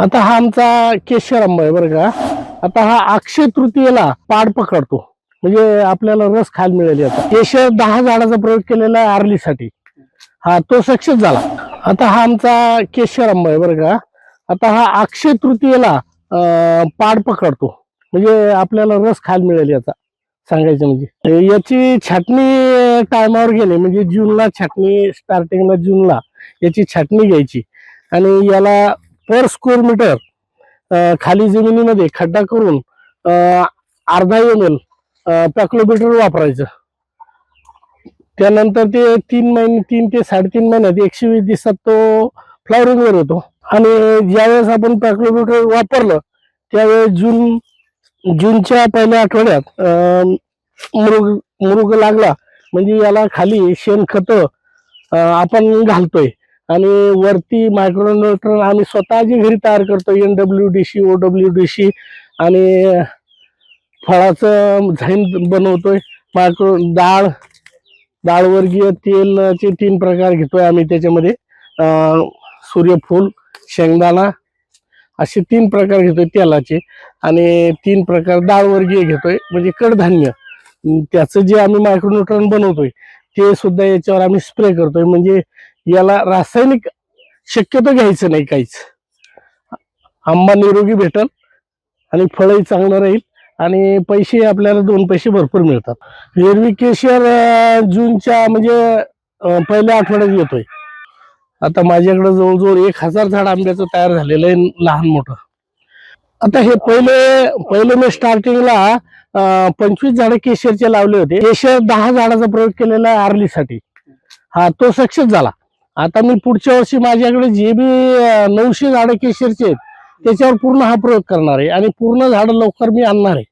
आता हा आमचा केशर आंबा आहे बरं का. आता हा अक्षय तृतीयेला पाड पकडतो. म्हणजे आपल्याला रस खायला मिळेल याचा. केशर दहा झाडाचा प्रयोग केलेला आहे आर्लीसाठी. हा तो सक्सेस झाला. आता हा आमचा केशर आंबा आहे बरं का. आता हा अक्षय तृतीयेला पाड पकडतो. म्हणजे आपल्याला रस खायला मिळेल याचा. सांगायचं म्हणजे. याची छाटणी टायमावर गेली. म्हणजे जूनला छाटणी स्टार्टिंगला जूनला याची छाटणी घ्यायची. आणि याला पर स्क्वेअर मीटर खाली जमिनीमध्ये खड्डा करून अर्धा एम एल पॅक्लोमीटर वापरायचं. त्यानंतर ते तीन महिने तीन ते साडेतीन महिन्यात एकशे वीस दिवसात तो फ्लॉवरिंगवर येतो. आणि ज्यावेळेस आपण पॅक्लोमीटर वापरलं त्यावेळेस जून जूनच्या पहिल्या आठवड्यात मृग मृग लागला. म्हणजे याला खाली शेणखत आपण घालतोय. आणि वरती मायक्रोन्युट्रॉन आम्ही स्वतः जे घरी तयार करतो N W D C O W D C आणि फळाचं झाईन बनवतोय. मायक्रो डाळ डाळवर्गीय तेलचे तीन प्रकार घेतोय आम्ही त्याच्यामध्ये. सूर्यफूल शेंगदाणा असे तीन प्रकार घेतोय तेलाचे. आणि तीन प्रकार डाळवर्गीय घेतोय म्हणजे कडधान्य. त्याचं जे आम्ही मायक्रोन्युट्रॉन बनवतोय ते सुद्धा याच्यावर आम्ही स्प्रे करतोय. म्हणजे याला रासायनिक शक्यतो घ्यायचं नाही काहीच. आंबा निरोगी भेटल आणि फळही चांगलं राहील आणि पैसे आपल्याला दोन पैसे भरपूर मिळतात. एरवी केशर जूनच्या म्हणजे पहिल्या आठवड्यात येतोय. आता माझ्याकडे जवळजवळ एक हजार झाड आंब्याचं तयार झालेलं आहे लहान मोठं. आता हे पहिले पहिले मी स्टार्टिंगला पंचवीस झाडं केशरचे लावले होते. केशर दहा झाडाचा प्रयोग केलेला आहे आर्लीसाठी. हा तो सक्सेस झाला. आता मी पुढच्या वर्षी माझ्याकडे जे बी नऊशे झाडं केशरचे आहेत त्याच्यावर पूर्ण हा प्रयोग करणार आहे. आणि पूर्ण झाडं लवकर मी आणणार आहे.